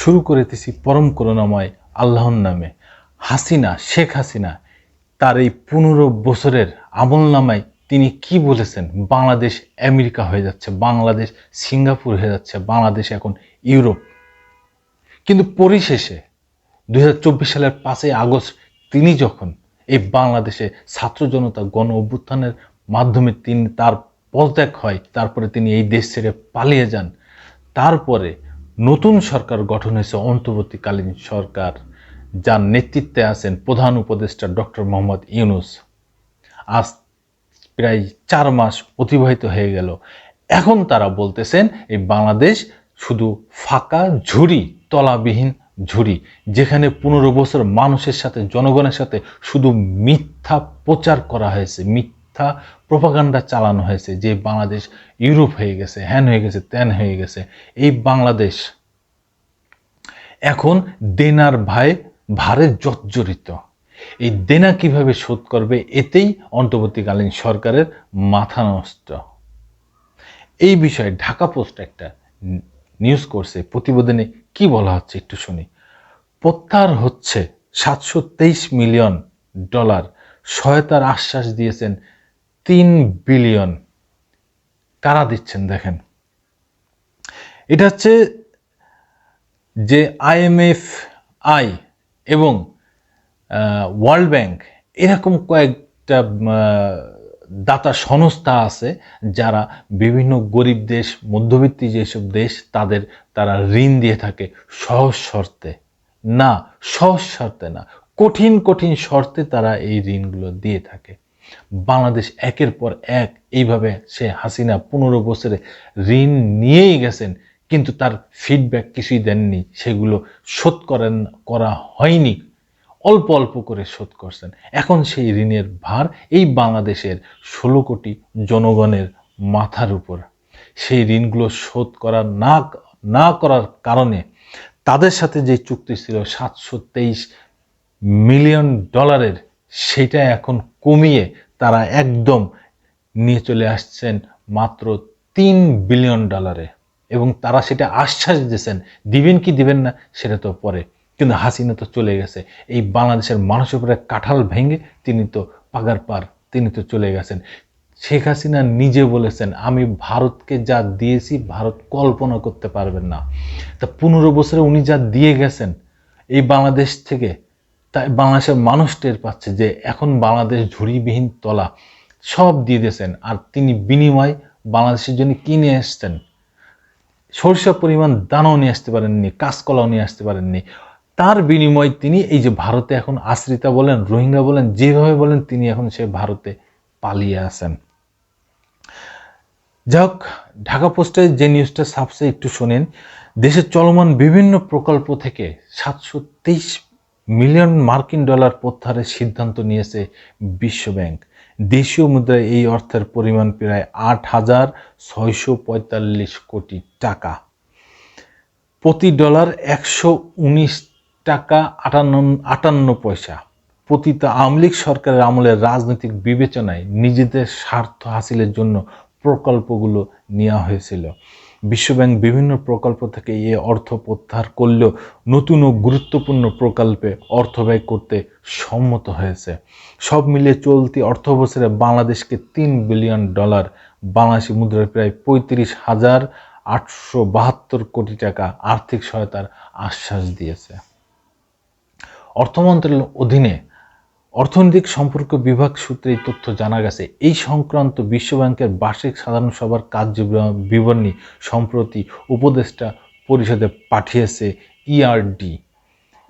শুরু করিতেছি পরম করুণাময় আল্লাহর নামে। হাসিনা, শেখ হাসিনা, তার এই পনেরো বছরের আমল নামায় তিনি কি বলেছেন? বাংলাদেশ, আমেরিকা হয়ে যাচ্ছে, বাংলাদেশ, সিঙ্গাপুর হয়ে যাচ্ছে, বাংলাদেশ এখন ইউরোপ। কিন্তু পরিশেষে দু হাজার চব্বিশ সালের পাঁচই আগস্ট তিনি যখন এই বাংলাদেশে ছাত্র জনতা গণ অভ্যুত্থানের মাধ্যমে তিনি তার পদত্যাগ হয়, তারপরে তিনি এই দেশ ছেড়ে পালিয়ে যান, তারপরে নতুন সরকার গঠন হয়েছে, অন্তর্বর্তীকালীন সরকার, যার নেতৃত্বে আছেন প্রধান উপদেষ্টা ডক্টর মোহাম্মদ ইউনুস। আজ প্রায় চার মাস অতিবাহিত হয়ে গেল। এখন তারা বলতেছেন, এই বাংলাদেশ শুধু ফাঁকা ঝুড়ি, তলাবিহীন ঝুড়ি, যেখানে পনেরো বছর মানুষের সাথে, জনগণের সাথে শুধু মিথ্যা প্রচার করা হয়েছে, মিথ্যা প্রপাগান্ডা চালানো হয়েছে, যে বাংলাদেশ ইউরোপ হয়ে গেছে, হ্যান হয়ে গেছে, ত্যান হয়ে গেছে, এই বাংলাদেশ। এখন দেনার ভাই ভারে জর্জরিত। এই দেনা কীভাবে শোধ করবে এতেই অন্তর্বর্তীকালীন সরকারের মাথা নষ্ট। এই বিষয়ে ঢাকা পোস্ট একটা নিউজ করছে, প্রতিবেদনে কি বলা হচ্ছে একটু শুনি। প্রত্যাহার হচ্ছে সাতশো তেইশ মিলিয়ন ডলার, সহায়তার আশ্বাস দিয়েছেন তিন বিলিয়ন। কারা দিচ্ছেন দেখেন। এটা হচ্ছে যে আইএমএফ আই এবং ওয়ার্ল্ড ব্যাংক, এরকম কয়েকটা দাতা সংস্থা আছে যারা বিভিন্ন গরিব দেশ, মধ্যবিত্তি যেসব দেশ, তাদের তারা ঋণ দিয়ে থাকে সহজ শর্তে। না, সহজ শর্তে না, কঠিন কঠিন শর্তে তারা এই ঋণগুলো দিয়ে থাকে। বাংলাদেশ একের পর এক এইভাবে সে হাসিনা পনেরো বছরে ঋণ নিয়েই গেছেন, কিন্তু তার ফিডব্যাক কিছুই দেননি। সেগুলো শোধ করেন, করা হয়নি। অল্প অল্প করে শোধ করছেন। এখন সেই ঋণের ভার এই বাংলাদেশের ষোলো কোটি জনগণের মাথার উপর। সেই ঋণগুলো শোধ করা না না করার কারণে তাদের সাথে যে চুক্তি ছিল সাতশো তেইশ মিলিয়ন ডলারের সেটা এখন কমিয়ে তারা একদম নিয়ে চলে আসছেন মাত্র তিন বিলিয়ন ডলারে। এবং তারা সেটা আশ্বাস দিয়েছেন, দিবেন কি দিবেন না সেটা তো পরে। কিন্তু হাসিনা তো চলে গেছে। এই বাংলাদেশের মানুষের উপরে কাঁঠাল ভেঙে তিনি তো পাগার পার, তিনি তো চলে গেছেন। শেখ হাসিনা নিজে বলেছেন, আমি ভারতকে যা দিয়েছি, ভারত কল্পনা করতে পারবেন না। তা পনেরো বছরে উনি যা দিয়ে গেছেন, এই বাংলাদেশ থেকে তাই বাংলাদেশের মানুষ টের পাচ্ছে যে এখন বাংলাদেশ ঝুড়িবিহীন তলা সব দিয়ে দিয়েছেন আর তিনি বিনিময় বাংলাদেশের জন্য কিনে এসছেন সরিষা পরিমাণ দানাও নিয়ে আসতে পারেননি, কাঁচকলাও নিয়ে আসতে পারেননি। তার বিনিময় তিনি এই যে ভারতে এখন আশ্রিতা বলেন, রোহিঙ্গা বলেন, যেভাবে বলেন, তিনি এখন সে ভারতে পালিয়ে আসেন যাক ঢাকা পোস্টে যে নিউজটা সাবসে একটু শোনেন দেশের চলমান বিভিন্ন প্রকল্প থেকে সাতশো তেইশ মিলিয়ন মার্কিন ডলার প্রত্যাহারের সিদ্ধান্ত নিয়েছে বিশ্বব্যাংক। দেশীয় মুদ্রায় এই অর্থের পরিমাণ প্রায় আট হাজার ছয়শো পঁয়তাল্লিশ কোটি টাকা। প্রতি ডলার একশো উনিশ টাকা আটান্ন আটান্ন পয়সা। আওয়ামী লীগ সরকারের আমলের রাজনৈতিক বিবেচনায় নিজেদের স্বার্থ হাসিলের জন্য প্রকল্পগুলো নেওয়া হয়েছিল। বিশ্বব্যাংক বিভিন্ন প্রকল্প থেকে এ অর্থ প্রত্যাহার করলেও নতুন ও গুরুত্বপূর্ণ প্রকল্পে অর্থ ব্যয় করতে সম্মত হয়েছে। সব মিলিয়ে চলতি অর্থ বছরে বাংলাদেশকে তিন বিলিয়ন ডলার, বাংলাদেশি মুদ্রার প্রায় পঁয়ত্রিশ হাজার আটশো বাহাত্তর কোটি টাকা আর্থিক সহায়তার আশ্বাস দিয়েছে। অর্থমন্ত্রীর অধীনে অর্থনৈতিক সম্পর্ক বিভাগ সূত্রে এই তথ্য জানা গেছে। এই সংক্রান্ত বিশ্বব্যাংকের বার্ষিক সাধারণ সভার কার্য বিবরণী সম্প্রতি উপদেষ্টা পরিষদে পাঠিয়েছে ইআরডি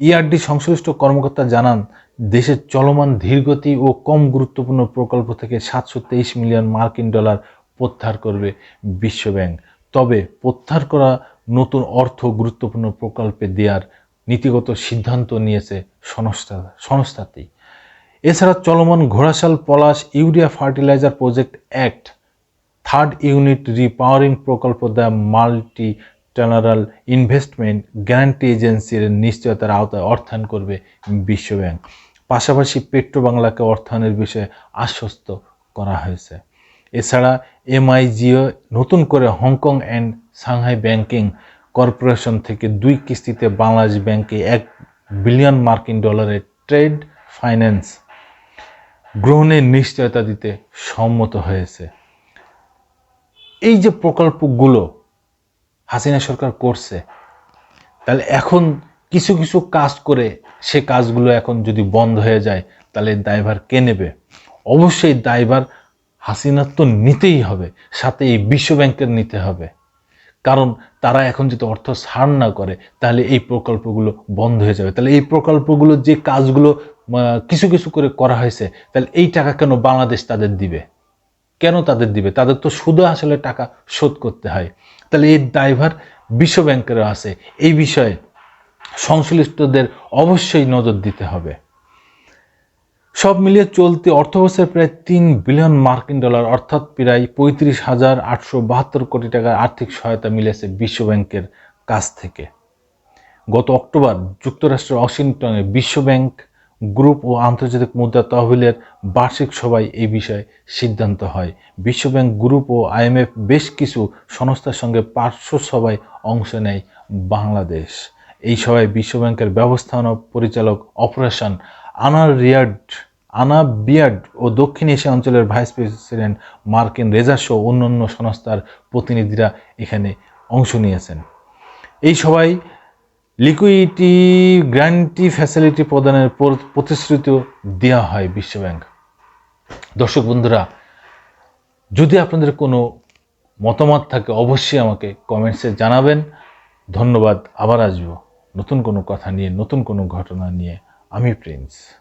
ইআরডি সংশ্লিষ্ট কর্মকর্তা জানান, দেশের চলমান ধীরগতি ও কম গুরুত্বপূর্ণ প্রকল্প থেকে সাতশো তেইশ মিলিয়ন মার্কিন ডলার প্রত্যাহার করবে বিশ্বব্যাংক তবে প্রত্যাহার করা নতুন অর্থ গুরুত্বপূর্ণ প্রকল্পে দেওয়ার নীতিগত সিদ্ধান্ত নিয়েছে সংস্থা সংস্থাটি। এছাড়া চলমান Ghorashal Palash urea fertiliser project act third unit repowering প্রকল্প the multilateral investment guarantee এজেন্সির নিশ্চয়তার আওতায় অর্থায়ন করবে বিশ্বব্যাংক। পাশাপাশি পেট্রো বাংলাকে অর্থায়নের বিষয়ে আশ্বস্ত করা হয়েছে। এছাড়া এমআইজিও নতুন করে Hong Kong and Shanghai banking corporation থেকে দুই কিস্তিতে বাংলাদেশ ব্যাংকে এক বিলিয়ন মার্কিন ডলারের ট্রেড ফাইন্যান্স গ্রহণের নিশ্চয়তা দিতে সম্মত হয়েছে। এই যে প্রকল্পগুলো হাসিনা সরকার করছে, তাহলে এখন কিছু কিছু কাজ করে সে কাজগুলো এখন যদি বন্ধ হয়ে যায়, তাহলে দায়ভার কে নেবে? অবশ্যই দায়ভার হাসিনার তো নিতেই হবে, সাথে এই বিশ্ব ব্যাংকের নিতে হবে। কারণ তারা এখন যদি অর্থ ছাড় না করে, তাহলে এই প্রকল্পগুলো বন্ধ হয়ে যাবে। তাহলে এই প্রকল্পগুলো যে কাজগুলো কিছু কিছু করে করা হয়েছে, তাহলে এই টাকা কেন বাংলাদেশ তাদের দিবে? কেন তাদের দিবে? তাদের তো শুধু আসলে টাকা শোধ করতে হয়। তাহলে এই দায়ভার বিশ্ব ব্যাংকেরও আছে। এই বিষয়ে সংশ্লিষ্টদের অবশ্যই নজর দিতে হবে। সব মিলিয়ে চলতি অর্থবছর প্রায় তিন বিলিয়ন মার্কিন ডলার, অর্থাৎ প্রায় পঁয়ত্রিশ হাজার আটশো বাহাত্তর কোটি টাকার আর্থিক সহায়তা মিলেছে বিশ্ব ব্যাংকের কাছ থেকে। গত অক্টোবর যুক্তরাষ্ট্রের ওয়াশিংটনে বিশ্ব ব্যাংক গ্রুপ ও আন্তর্জাতিক মুদ্রা তহবিলের বার্ষিক সভায় এই বিষয়ে সিদ্ধান্ত হয়। বিশ্ব ব্যাংক গ্রুপ ও আইএমএফ বেশ কিছু সংস্থার সঙ্গে পার্শ্ব সভায় অংশ নেয় বাংলাদেশ। এই সভায় বিশ্ব ব্যাংকের ব্যবস্থাপনা পরিচালক অপারেশন আনা রিয়ার্ড, আনা বিয়ার্ড ও দক্ষিণ এশিয়া অঞ্চলের ভাইস প্রেসিডেন্ট মার্কিন রেজার সহ অন্যান্য সংস্থার প্রতিনিধিরা এখানে অংশ নিয়েছেন। এই সভায় লিকুইডিটি গ্যারান্টি ফ্যাসিলিটি প্রদানের পর- প্রতিশ্রুতিও দেওয়া হয় বিশ্বব্যাংক। দর্শক বন্ধুরা, যদি আপনাদের কোনো মতামত থাকে, অবশ্যই আমাকে কমেন্টসে জানাবেন। ধন্যবাদ, আবার আসব। নতুন কোনো কথা নিয়ে, নতুন কোনো ঘটনা নিয়ে। আমি প্রিন্স।